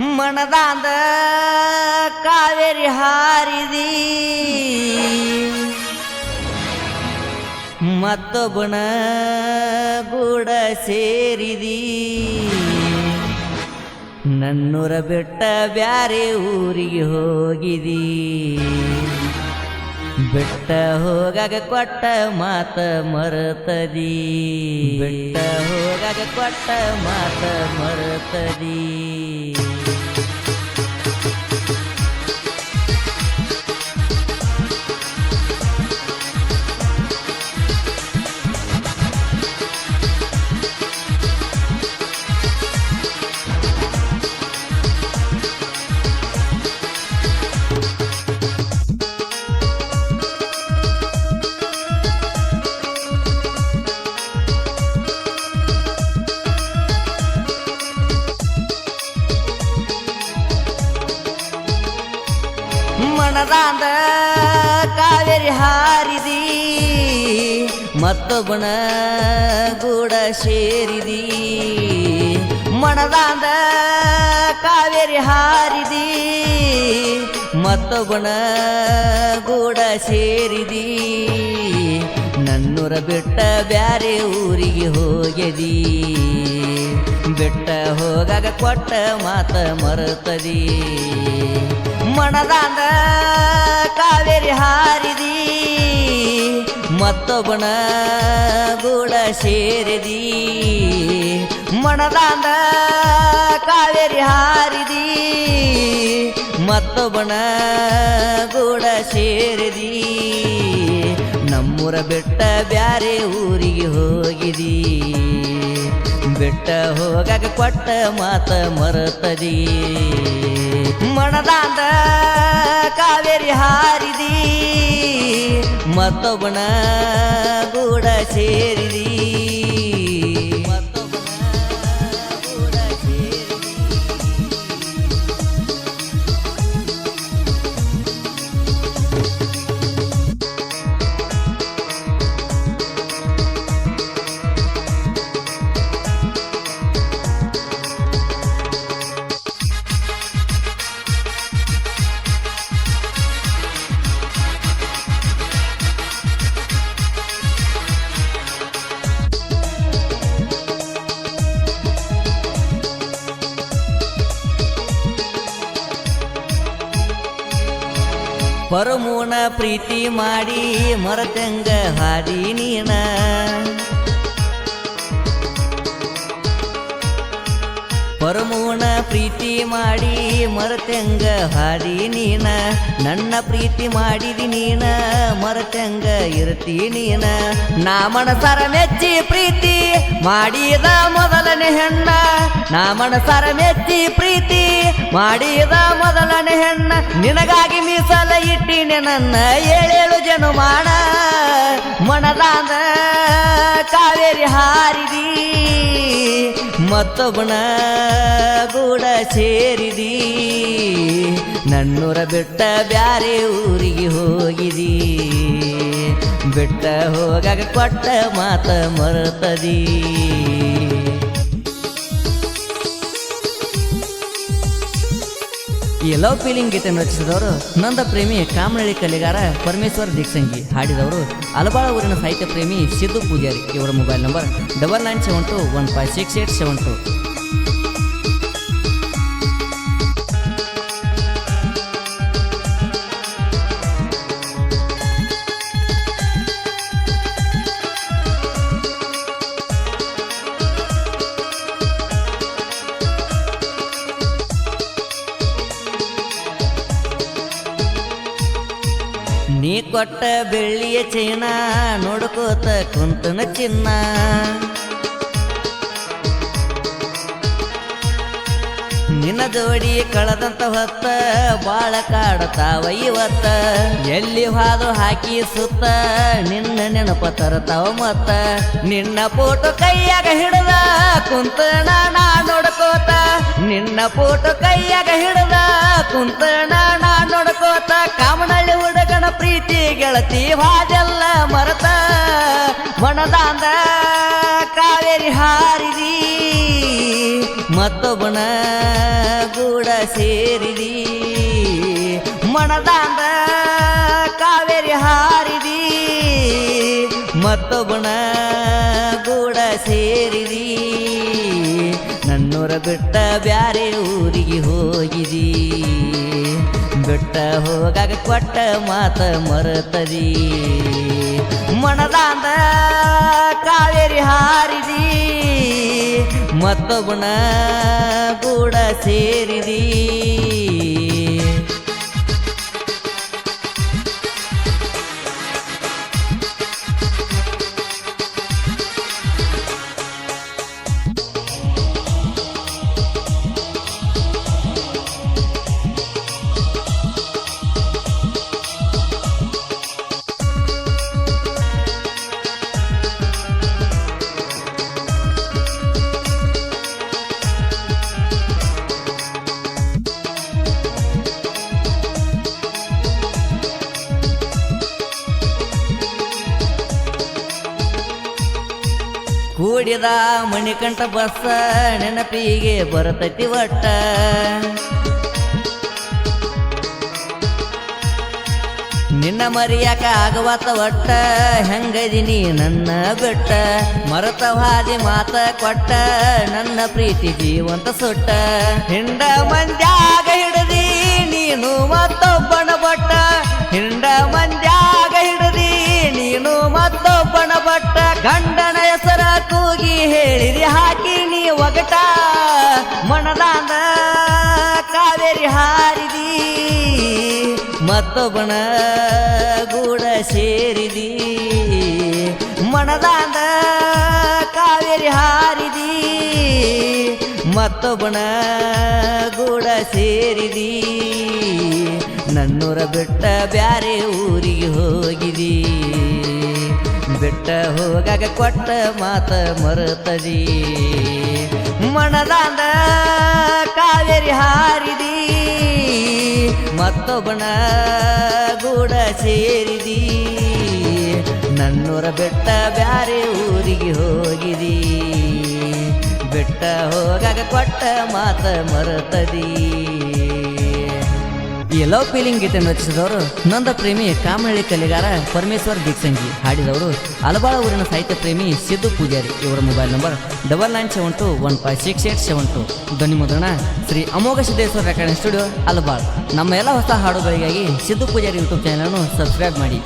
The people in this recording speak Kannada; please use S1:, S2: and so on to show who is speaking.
S1: ಮನದಾಂದ ಕಾವೇರಿ ಹಾರಿದಿ. ಮತ್ತೊಬ್ಬನ ಗೂಡ ಸೇರಿದಿ. ನನ್ನೂರ ಬೆಟ್ಟ ಬ್ಯಾರೆ ಊರಿಗೆ ಹೋಗಿದಿ. ಬೆಟ್ಟ ಹೋಗಾಗ ಕೊಟ್ಟ ಮಾತ ಮರತದಿ. ಬೆಟ್ಟ ಹೋಗಾಗ ಕೊಟ್ಟ ಮಾತ ಮರತದಿ. ಮನದಾಂದ ಕಾವೇರಿ ಹಾರಿದಿ ಮತ್ತೊಬ್ಬನ ಗೂಡ ಸೇರಿದಿ. ಮಣದಾಂದ ಕಾವೇರಿ ಹಾರಿದಿ ಮತ್ತೊಬ್ಬನ ಗೂಡ ಸೇರಿದಿ. ನನ್ನೂರ ಬೆಟ್ಟ ಬ್ಯಾರೆ ಊರಿಗೆ ಹೋಗ್ಯದಿ ಬೆಟ್ಟ ಹೋಗಾಗ ಕೊಟ್ಟ ಮಾತ ಮರತದಿ. ಮನದಾಂದ ಕಾವೇರಿ ಹಾರಿದಿ, ಮತ್ತೊಬ್ಬನ ಗೂಡ ಸೇರಿದಿ. ಮನದಾಂದ ಕಾವೇರಿ ಹಾರಿದಿ, ಮತ್ತೊಬ್ಬನ ಗೂಡ ಸೇರಿದಿ. ನಮ್ಮೂರ ಬೆಟ್ಟ ಬ್ಯಾರೆ ಊರಿಗೆ ಹೋಗಿದಿ. ಬೆಟ್ಟ ಹೋಗಕ ಕೊಟ್ಟ ಮಾತ ಮರತದಿ. ಮಣದಾಂದ ಕಾವೇರಿ ಹಾರಿದಿ ಮತ್ತೊಬ್ಬನ ಗೂಡ ಸೇರಿದಿ. ಪರಮೂನ ಪ್ರೀತಿ ಮಾಡಿ ಮರತಂಗ ಹಾಡಿ ನೀನ. ಪರಮೂನ ಪ್ರೀತಿ ಮಾಡಿ ಮರತಂಗ ಹಾಡಿ ನೀನ. ನನ್ನ ಪ್ರೀತಿ ಮಾಡಿದಿ ನೀನ, ಮರತಂಗ ಇರ್ತಿ ನೀನ. ನಾ ಮನಸರ ಮೆಚ್ಚಿ ಪ್ರೀತಿ ಮಾಡಿದ ಮೊದಲನೇ ಹೆಣ್ಣ. ನಾ ಮನಸರ ಮೆಚ್ಚಿ ಪ್ರೀತಿ ಮಾಡಿದ ಮೊದಲನೇ ಹೆಣ್ಣ. ನಿನಗಾಗಿ ಮೀಸಲ ಇಟ್ಟಿನೆ ನನ್ನ ಏಳೇಳು ಜನುಮಾನ. ಮನದಾದ ಕಾವೇರಿ ಹಾರಿದಿ, ಮತ್ತೊಬ್ಬನ ಗೂಡ ಸೇರಿದಿ. ನನ್ನೂರ ಬಿಟ್ಟ ಬ್ಯಾರೆ ಊರಿಗೆ ಹೋಗಿದಿ. ಬಿಟ್ಟ ಹೋಗಾಗ ಕೊಟ್ಟ ಮಾತ ಮರತದಿ. ಈ ಲವ್ ಫೀಲಿಂಗ್ ಗೀತೆಯನ್ನು ರಚಿಸಿದವರು ನಂದ ಪ್ರೇಮಿ ಕಾಮನಳ್ಳಿ ಕಲೆಗಾರ ಪರಮೇಶ್ವರ್ ದೀಕ್ಷಂಗಿ ಹಾಡಿದವರು ಅಲಬಾಳ ಊರಿನ ಸಾಹಿತ್ಯ ಪ್ರೇಮಿ ಸಿದ್ದು ಪೂಜಾರಿ. ಇವರ mobile number double nine seven two one five six eight seven two ನೀ ಕೊಟ್ಟ ಬೆಳ್ಳಿಯ ಚೈನ ನೋಡ್ಕೋತ ಕುಂತನ ಚಿನ್ನ. ನಿನ್ನ ಜೋಡಿ ಕಳೆದಂತ ಹೊತ್ತ ಬಾಳ ಕಾಡತಾವ ಇವತ್ತ. ಎಲ್ಲಿ ಹಾದು ಹಾಕಿ ಸುತ್ತ ನಿನ್ನ ನೆನಪ ತರತಾವ ಮತ್ತ. ನಿನ್ನ ಫೋಟೋ ಕೈಯಾಗ ಹಿಡದ ಕುಂತನ ನಿನ್ನ ಫೋಟೋ ಕೈಯಾಗ ಹಿಡದ ಕುಂತಣ ನಾ ನೋಡ್ಕೋತ ಕಾಮನಳ್ಳಿ ಹುಡುಗನ ಪ್ರೀತಿ ಗೆಳತಿ ಹಾದೆಲ್ಲ ಮರತ. ಮಣದಾಂದ ಕಾವೇರಿ ಹಾರಿದಿ, ಮತ್ತೊಬ್ಬನ ಗೂಡ ಸೇರಿದಿ. ಮಣದಾಂದ ಕಾವೇರಿ ಹಾರಿದಿ, ಮತ್ತೊಬ್ಬನ ಗೂಡ ಸೇರಿದಿ. ನನ್ನೂರ ಬಿಟ್ಟ ಬ್ಯಾರೆ ಊರಿಗೆ ಹೋಗಿದಿ. ಬಿಟ್ಟ ಹೋಗಾಗ ಕೊಟ್ಟ ಮಾತ ಮರತದಿ. ಮಣದಾಂದ ಕಾವೇರಿ ಹಾರಿದಿ. ಮತ್ತೊಬ್ಬನ ಕೂಡ ಸೇರಿದಿ. ಕೂಡಿದ ಮಣಿಕಂಠ ಬಸ್ಸ ನೆನಪಿಗೆ ಬರತೈತಿ ಒಟ್ಟ. ನಿನ್ನ ಮರಿಯಾಕ ಆಗವತ್ತ ಒಟ್ಟ ಹೆಂಗದಿನಿ ನನ್ನ ಬೆಟ್ಟ. ಮರತ ಹಾದಿ ಮಾತ ಕೊಟ್ಟ, ನನ್ನ ಪ್ರೀತಿ ಜೀವಂತ ಸುಟ್ಟ. ಹಿಂಡ ಮಂದ್ಯಾಗ ಹಿಡದಿ ನೀನು ಮತ್ತೊಬ್ಬನ ಬಟ್ಟ. ಹಿಂಡ ಮಂದ್ಯಾಗ ಬಟ್ಟ ಗಂಡನ ಹೆಸರ ಕೂಗಿ ಹೇಳಿರಿ, ಹಾಕಿ ನೀ ಒಗಟ. ಮಣದಾಂದ ಕಾವೇರಿ ಹಾರಿದಿ, ಮತ್ತೊಬ್ಬನ ಗೂಡ ಸೇರಿದಿ. ಮಣದಾಂದ ಕಾವೇರಿ ಹಾರಿದಿ, ಮತ್ತೊಬ್ಬನ ಗೂಡ ಸೇರಿದಿ. ನನ್ನೂರ ಬಿಟ್ಟ ಬ್ಯಾರೆ ಊರಿಗೆ ಹೋಗಿದಿ. ಬಿಟ್ಟ ಹೋಗಾಗ ಕೊಟ್ಟ ಮಾತ ಮರತದಿ. ಮಣದಾಂದ ಕಾವೇರಿ ಹಾರಿದಿ, ಮತ್ತೊಬ್ಬನ ಗೂಡ ಸೇರಿದಿ. ನನ್ನೂರ ಬೆಟ್ಟ ಬ್ಯಾರೆ ಊರಿಗೆ ಹೋಗಿದಿ. ಬೆಟ್ಟ ಹೋಗಾಗ ಕೊಟ್ಟ ಮಾತ ಮರತದಿ. ಈ ಲವ್ ಫೀಲಿಂಗ್ ಗೀತೆಯನ್ನು ರಚಿಸಿದವರು ನಂದ ಪ್ರೇಮಿ ಕಾಮನಹಳ್ಳಿ ಕಲೆಗಾರ ಪರಮೇಶ್ವರ್ ದೀಕ್ಷಂಗಿ ಹಾಡಿದವರು ಅಲಬಾಳ ಊರಿನ ಸಾಹಿತ್ಯ ಪ್ರೇಮಿ ಸಿದ್ದು ಪೂಜಾರಿ. ಇವರ mobile number double nine seven two one five six eight seven two ಧ್ವನಿ ಮುದ್ರಣ ಶ್ರೀ ಅಮೋಘ ಸಿದ್ದೇಶ್ವರ ರೆಕಾರ್ಡಿಂಗ್ ಸ್ಟುಡಿಯೋ ಅಲಬಾಳ್. ನಮ್ಮ ಎಲ್ಲ ಹೊಸ ಹಾಡುಗಳಿಗಾಗಿ ಸಿದ್ದು ಪೂಜಾರಿ ಯೂಟ್ಯೂಬ್ ಚಾನಲನ್ನು ಸಬ್ಸ್ಕ್ರೈಬ್ ಮಾಡಿ.